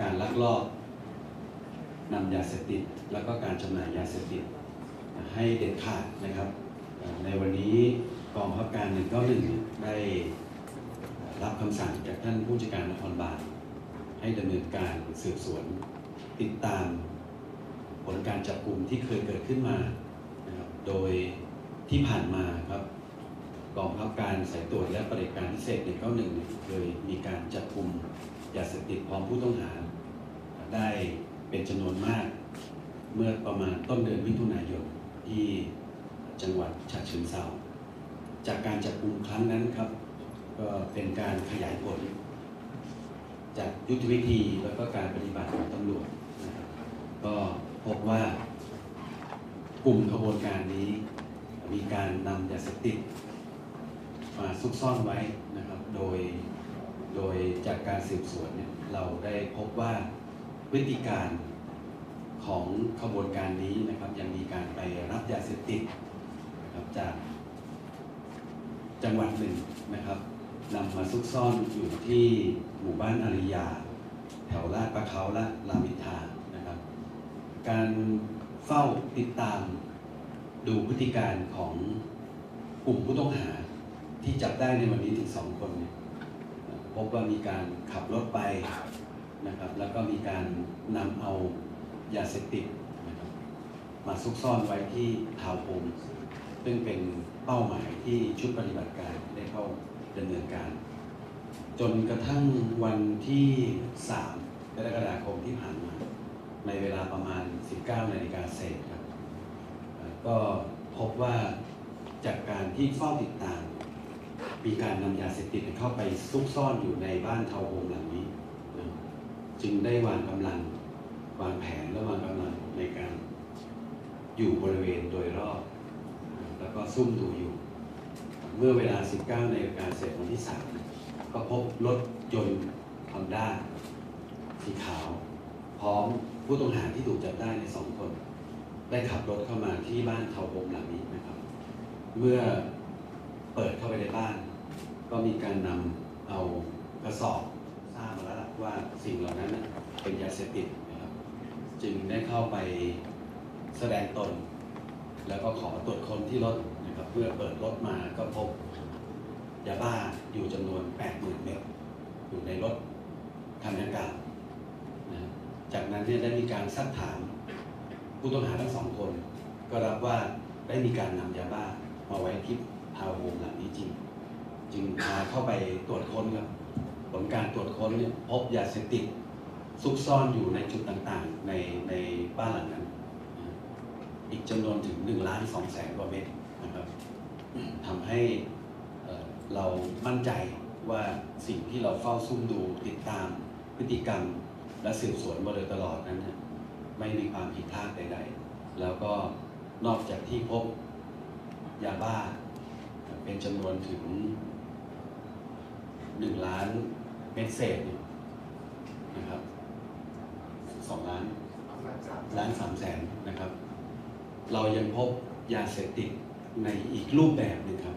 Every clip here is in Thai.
การลักลอบนำยาเสพติด แล้วก็การจำหน่ายยาเสพติด ให้เด็ดขาดนะครับ ในวันนี้กองบับการ191ได้รับคำสั่งจากท่านผู้จัดการนครบาลให้ดำเนินการสืบสวนติดตามผลการจับกลุ่มที่เคยเกิดขึ้นมานะครับโดยที่ผ่านมาครับกองบับการสายตรวจและปฏิบัติการพิเศษ191เนี่ยเคยมีการจับกลุ่ม ยาเสพติดพร้อมผู้ต้องหา ได้เป็นจำนวนมาก เมื่อประมาณต้นเดือนมิถุนายนที่จังหวัดฉะเชิงเทราจากการจับกลุ่มครั้งนั้นครับ ก็เป็นการขยายผล จากยุทธวิธีแล้วก็การปฏิบัติของตำรวจนะครับก็พบว่ากลุ่มขบวนการนี้ มีการนำยาเสพติดมาซุกซ่อนไว้นะครับ โดย โดยจากการสืบสวนเนี่ยเราได้พบว่าพฤติการของขบวนการนี้นะครับยังมีการไปรับยาเสพติดนะครับจากจังหวัดหนึ่งนะครับนำมาซุกซ่อนอยู่ที่หมู่บ้านอาริยา แถวลาดประเขาและรามอินทานะครับ การเฝ้าติดตามดูพฤติการของกลุ่มผู้ต้องหาที่จับได้ในวันนี้ถึงสองคนเนี่ย พบว่ามีการขับรถไปนะครับ แล้วก็มีการนำเอายาเสพติดนะครับมาซุกซ่อนไว้ที่ทาวน์โฮมซึ่งเป็นเป้าหมายที่ชุดปฏิบัติการได้เข้าดำเนินการ จนกระทั่งวันที่ 3 กรกฎาคมที่ผ่านมา ในเวลาประมาณ 19นาฬิกาเศษครับก็พบว่าจากการที่เฝ้าติดตาม มีการนำยาเสพติดเข้าไปซุกซ่อนอยู่ในบ้านทาวโฮมหลังนี้นะจึงได้วางกำลังวางแผนและวางกำลังในการอยู่บริเวณโดยรอบ แล้วก็ซุ่มดูอยู่ เมื่อเวลา 19นาฬิกาเสร็จวันที่ 3 ก็พบรถยนต์ฮอนด้าสีขาว พร้อมผู้ต้องหาที่ถูกจับได้ในสองคน ได้ขับรถเข้ามาที่บ้านทาวโฮมหลังนี้นะครับ เมื่อ เปิดเข้าไปในบ้าน ก็มีการนำเอากระสอบทราบมาแล้วล่ะว่าสิ่งเหล่านั้นเป็นยาเสพติดนะครับ จึงได้เข้าไปแสดงตน แล้วก็ขอตรวจค้นที่รถนะครับเพื่อเปิดรถมาก็พบยาบ้าอยู่จำนวน 80,000 เม็ดอยู่ในรถคันดังกล่าวนะจากนั้นเนี่ยได้มีการซักถามผู้ต้องหาทั้งสองคน ก็รับว่าได้มีการนำยาบ้ามาไว้ที่ ทาวน์โฮลังนี้จริง จึงพาเข้าไปตรวจค้นครับผลการตรวจค้นเนี่ยพบยาเสพติดซุกซ่อนอยู่ในจุดต่างๆ ในในบ้านหลังนั้น อีกจำนวนถึง1ล้าน2แสนกว่าเม็ดนะครับทำให้เรามั่นใจว่าสิ่งที่เราเฝ้าซุ่มดูติดตามพฤติกรรมและสืบสวนมาโดยตลอดนั้น ไม่มีความผิดพลาดใด ๆ แล้วก็นอกจากที่พบยาบ้า เป็นจำนวนถึงหนึ่งล้านเม็ดเศษนะครับสองล้านล้านสามแสนนะครับ เรายังพบยาเสพติดในอีกรูปแบบหนึ่งครับ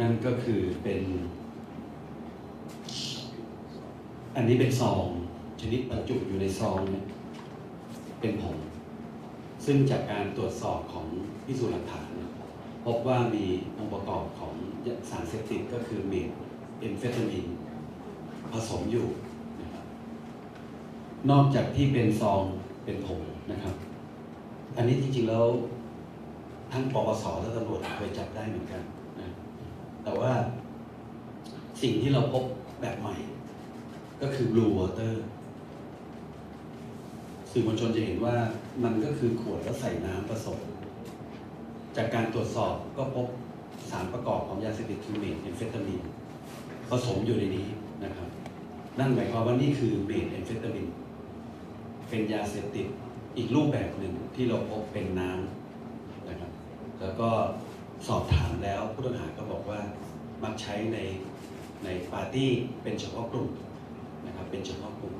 นั่นก็คือเป็น อันนี้เป็นซอง ชนิดบรรจุอยู่ในซองเนี่ยเป็นผงซึ่งจากการตรวจสอบของพิสูจน์หลักฐานเนี่ย พบว่ามีองค์ประกอบของสารเสพติดก็คือเมทเอมเฟตามีนผสมอยู่นะครับนอกจากที่เป็นซองเป็นผงนะครับ อันนี้จริงๆแล้วทั้งปปสและตำรวจเคยจับได้เหมือนกันนะแต่ว่าสิ่งที่เราพบแบบใหม่ ก็คือ blue water สื่อมวลชนจะเห็นว่ามันก็คือขวดแล้วใส่น้ำผสม จากการตรวจสอบก็พบสารประกอบของยาเสพติดคือเมทแอมเฟตามีนผสมอยู่ในนี้นะครับ นั่นหมายความว่านี่คือเมทแอมเฟตามีนเป็นยาเสพติดอีกรูปแบบหนึ่งที่เราพบเป็นน้ำนะครับ แล้วก็สอบถามแล้วผู้ต้องหาก็บอกว่ามักใช้ในในปาร์ตี้เป็นเฉพาะกลุ่มนะครับเป็นเฉพาะกลุ่ม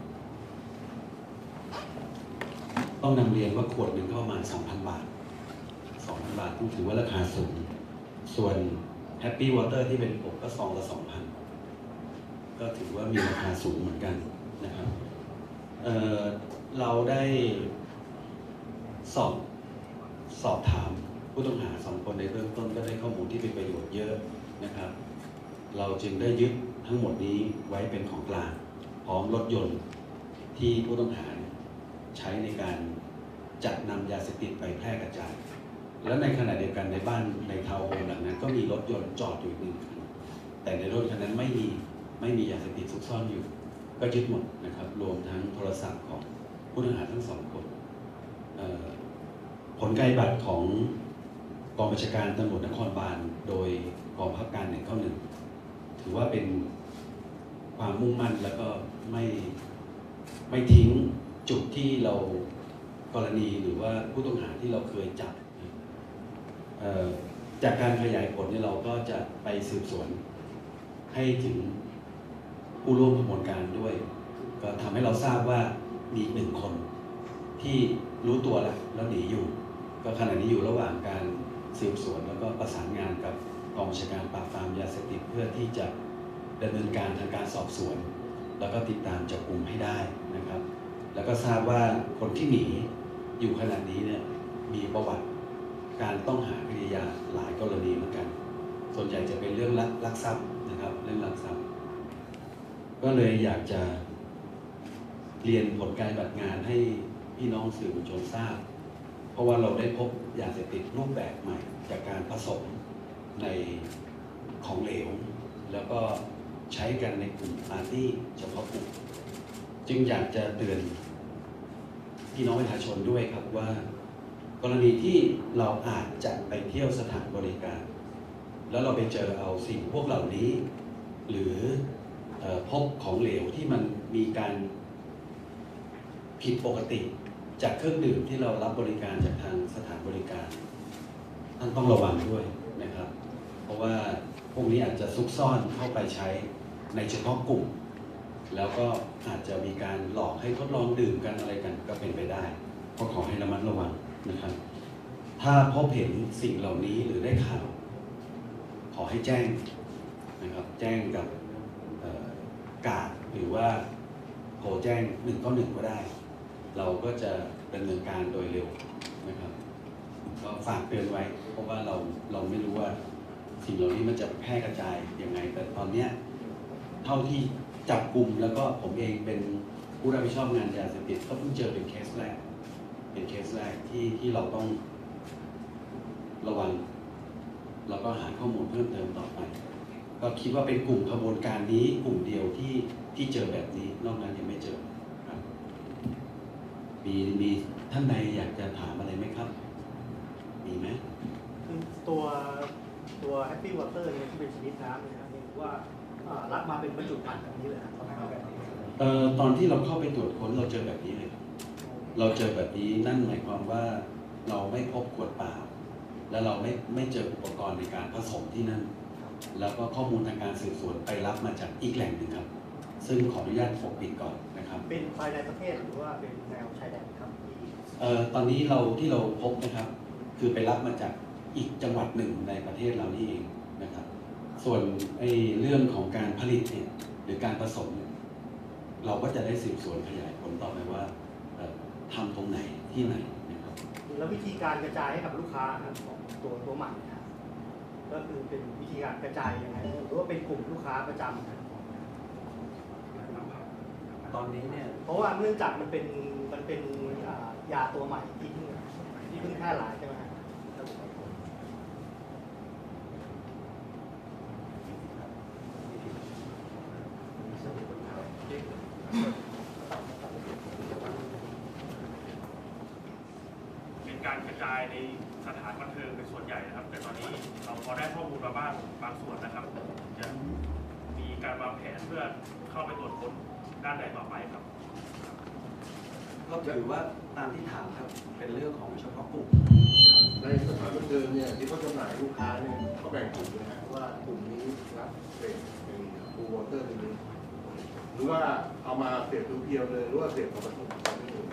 ต้องนำเรียนว่าขวดหนึ่งก็ประมาณ2,000 บาท บาทถือว่าราคาสูง ส่วน Happy Water ที่เป็นผงก็ซองละ2,000ก็ถือว่ามีราคาสูงเหมือนกันนะครับเเราได้สอบสอบถามผู้ต้องหาสองคนในเบื้องต้นก็ได้ข้อมูลที่เป็นประโยชน์เยอะนะครับ เราจึงได้ยึดทั้งหมดนี้ไว้เป็นของกลางพร้อมรถยนต์ที่ผู้ต้องหาใช้ในการจัดนำยาเสพติดไปแพร่กระจาย แล้วในขณะเดียวกันในบ้านในทาวน์โฮมหลังนั้น ก็มีรถยนต์จอดอยู่หนึ่งคันแต่ในรถคันนั้นไม่มีไม่มียาเสพติดซุกซ่อนอยู่ ก็ยึดหมดนะครับ รวมทั้งโทรศัพท์ของผู้ต้องหาทั้งสองคนผลการบัตรของกองบัญชาการตำรวจนครบาลโดยกองบังคับการหนึ่งเข้าหนึ่งถือว่าเป็นความมุ่งมั่นแล้วก็ไม่ไม่ทิ้งจุดที่เรากรณีหรือว่าผู้ต้องหาที่เราเคยจับ จากการขยายผลเนี่ยเราก็จะไปสืบสวนให้ถึงผู้ร่วมกระบวนการด้วย ก็ทำให้เราทราบว่ามีหนึ่งคน ที่รู้ตัวแล้วแล้วหนีอยู่ ก็ขณะนี้อยู่ระหว่างการสืบสวนแล้วก็ประสานงานกับกองบัญชาการปราบปรามยาเสพติดเพื่อที่จะดำเนินการทางการสอบสวน แล้วก็ติดตามจับกลุ่มให้ได้นะครับ แล้วก็ทราบว่าคนที่หนีอยู่ขณะนี้เนี่ยมีประวัติ การต้องหาคดียาหลายกรณีเหมือนกัน ส่วนใหญ่จะเป็นเรื่องลักลกทรัพย์นะครับ เรื่องลักทรัพย์ ก็เลยอยากจะเรียนผลการปฏิบัติงานให้พี่น้องสื่อมวลชนทราบ เพราะว่าเราได้พบยาเสพติดรูปแบบใหม่ จากการผสมในของเหลว แล้วก็ใช้กันในกลุ่มปาร์ตี้เฉพาะกลุ่มจึงอยากจะเตือนพี่น้องประชาชนด้วยครับว่า กรณีที่เราอาจจะไปเที่ยวสถานบริการ แล้วเราไปเจอเอาสิ่งพวกเหล่านี้ หรืออพบของเหลวที่มันมีการผิดปกติ จากเครื่องดื่มที่เรารับบริการจากทางสถานบริการท่านต้องระวังด้วยนะครับ เพราะว่าพวกนี้อาจจะซุกซ่อนเข้าไปใช้ในเฉพาะกลุ่ม แล้วก็อาจจะมีการหลอกให้ทดลองดื่มกันอะไรกันก็เป็นไปได้ ก็ขอให้ระมัดระวัง นะครับ ถ้าพบเห็นสิ่งเหล่านี้หรือได้ข่าว ขอให้แจ้งนะครับ แจ้งกับกาดหรือว่าโทรแจ้งหนึ่งก็หนึ่งก็ได้ เราก็จะดำเนินการโดยเร็วนะครับ ก็ฝากเตือนไว้ เพราะว่าเราเราไม่รู้ว่าสิ่งเหล่านี้มันจะแพร่กระจายยังไง แต่ตอนเนี้ยเท่าที่จับกลุ่มแล้วก็ผมเองเป็นผู้รับผิดชอบงานยาเสพติดก็เพิ่งเจอเป็นเคสแรก เป็นเคสแรกที่ที่เราต้องระวังแล้วก็หาข้อมูลเพิ่มเติมต่อไป ก็คิดว่าเป็นกลุ่มขบวนการนี้กลุ่มเดียวที่ที่เจอแบบนี้ นอกนั้นยังไม่เจอครับมีมีท่านใดอยากจะถามอะไรไหมครับ มีไหมคือตัวตัวแฮปปี้วอเตอร์เนี่ยที่เป็นชนิดน้ำเนี่ยนะเห็นว่าอ่ารับมาเป็นบรรจุภัณฑ์แบบนี้เลยนะเขาทำแบบนี้เอ่อตอนที่เราเข้าไปตรวจค้นเราเจอแบบนี้เลยครับ เราเจอแบบนี้นั่นหมายความว่าเราไม่พบขวดเปล่า และเราไม่ไม่เจออุปกรณ์ในการผสมที่นั่น แล้วก็ข้อมูลทางการสืบสวนไปรับมาจากอีกแหล่งหนึ่งครับ ซึ่งขออนุญาตปกปิดก่อนนะครับเป็นภายในประเทศหรือว่าเป็นแนวชายแดนครับที่เอ่อตอนนี้เราที่เราพบนะครับ คือไปรับมาจากอีกจังหวัดหนึ่งในประเทศเรานี่เองนะครับ ส่วนไอ้เรื่องของการผลิตเนี่ยหรือการผสมเนี่ยเราก็จะได้สืบสวนขยายผลต่อไปว่าเอ่อทำตรงไหน ที่ไหนนะครับแล้ววิธีการกระจายให้กับลูกค้านะครับของตัวตัวใหม่นะครับก็คือเป็นวิธีการกระจายยังไงหรือว่าเป็นกลุ่มลูกค้าประจำนะครับตอนนี้เนี่ยเพราะว่าเนื่องจากมันเป็นมันเป็นอ่ายาตัวใหม่ที่เพิ่งที่เพิ่งแพร่หลายใช่ไหมครับ เป็นการกระจายในสถานบันเทิงเป็นส่วนใหญ่นะครับ แต่ตอนนี้เราพอได้ข้อมูลมาบ้างบางส่วนนะครับ จะมีการวางแผนเพื่อเข้าไปตรวจค้น ด้านใดต่อไปครับ ก็ถือว่าตามที่ถามครับ เป็นเรื่องของเฉพาะกลุ่มในสถานบันเทิงเนี่ยที่เขาจำหน่ายลูกค้าเนี่ยเขาแบ่งกลุ่มนะฮะว่ากลุ่มนี้รับเสพเป็นฟูวอเตอร์ตรงนี้หรือว่าเอามาเสพเพียวๆเลยหรือว่าเสพกับผสมกันไม่รู้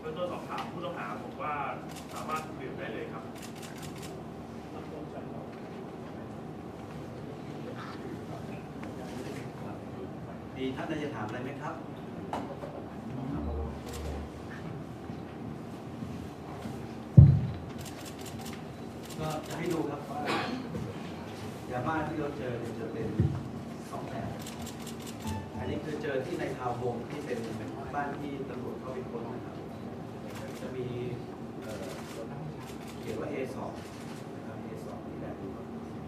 เบื้องต้นสอบถามผู้ต้องหาผมว่าสามารถดื่มได้เลยครับีท่านใดจะถามอะไรไหมครับก็จะให้ดูครับว่ายาบ้าที่เราเจอเนี่ยจะเป็นสองแบบอันนี้คือเจอที่ในทาวงที่เป็นบ้านที่ตำรวจเข้าไปค้นนะครับ จะมีเขียนว่า A2 นะครับ A2 ที่แบบ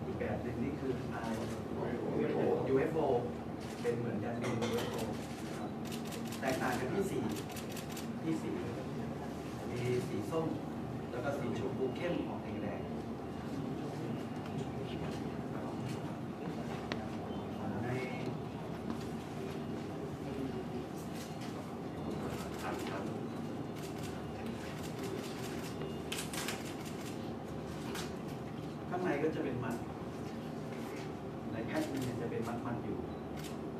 ที่แบบหนึ่งนี่คือ I เป็นเหมือนยานบิน UFO นะครับแตกต่างกันที่สีที่สีมีสีส้ม แล้วก็สีชมพูเข้มออกแดงๆในข้างในก็จะเป็นมัน ในแพ็คหนึงเนี่ยจะเป็นมัดมันๆอยู่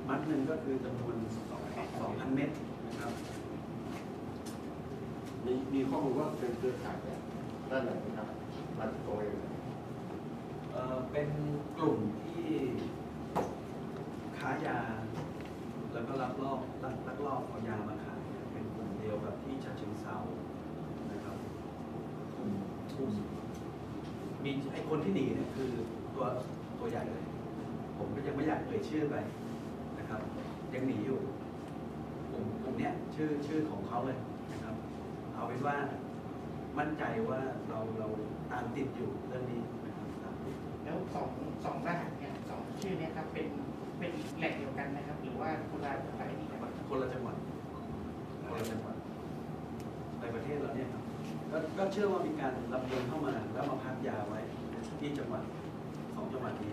มัดหนึ่งก็คือจำนวน2,000 เม็ดนะครับ มีมีข้อมูลว่าเป็นเครือข่ายเนี่ยด้านไหนนะครับมันตรงเองเอ่อเป็นกลุ่มที่ค้ายา แล้วก็ลักลอบลักลักลอบเอายามาขายเป็นกลุ่มเดียวกับที่ฉะเชิงเซานะครับกลุ่มกลุ่มมีไอ้คนที่หนีเนี่ยคือตัวตัวใหญ่เลย ผมก็ยังไม่อยากเอ่ยชื่อไป นะครับ ยังหนีอยู่กลุ่มกลุ่มเนี้ยชื่อชื่อของเขาเลยนะครับ เอาเป็นว่ามั่นใจว่าเราเราตามติดอยู่เรื่องนี้นะครับตามติดแล้วสองสองรหัสเนี่ยสองชื่อเนี่ยครับเป็นเป็นแหล่งเดียวกันนะครับ หรือว่าคนละอะไรนี่ครับคนละจังหวัดคนละจังหวัดในประเทศเราเนี่ยครับก็ก็เชื่อว่ามีการรับเงินเข้ามาแล้วมาพักยาไว้ที่จังหวัดสองจังหวัดนี้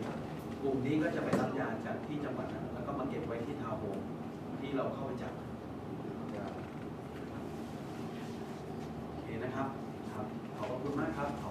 กลุ่มนี้ก็จะไปรับยาจากที่จังหวัดนั้นแล้ว ก็มาเก็บไว้ที่ทาวน์โฮมที่เราเข้าไปจับโอเคนะครับครับ ขอบพระคุณมากครับขอบพระคุณมากครับ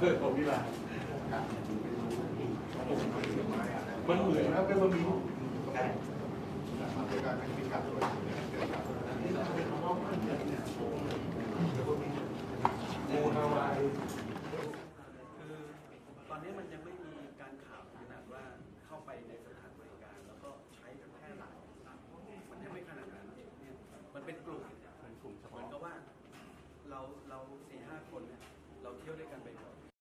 เกิดผมนี่แหละมันเหมือนแล้วก็มันมีโมฮาวายคือตอนนี้มันยังไม่มีการข่าวขนาดว่าเข้าไปในสถาน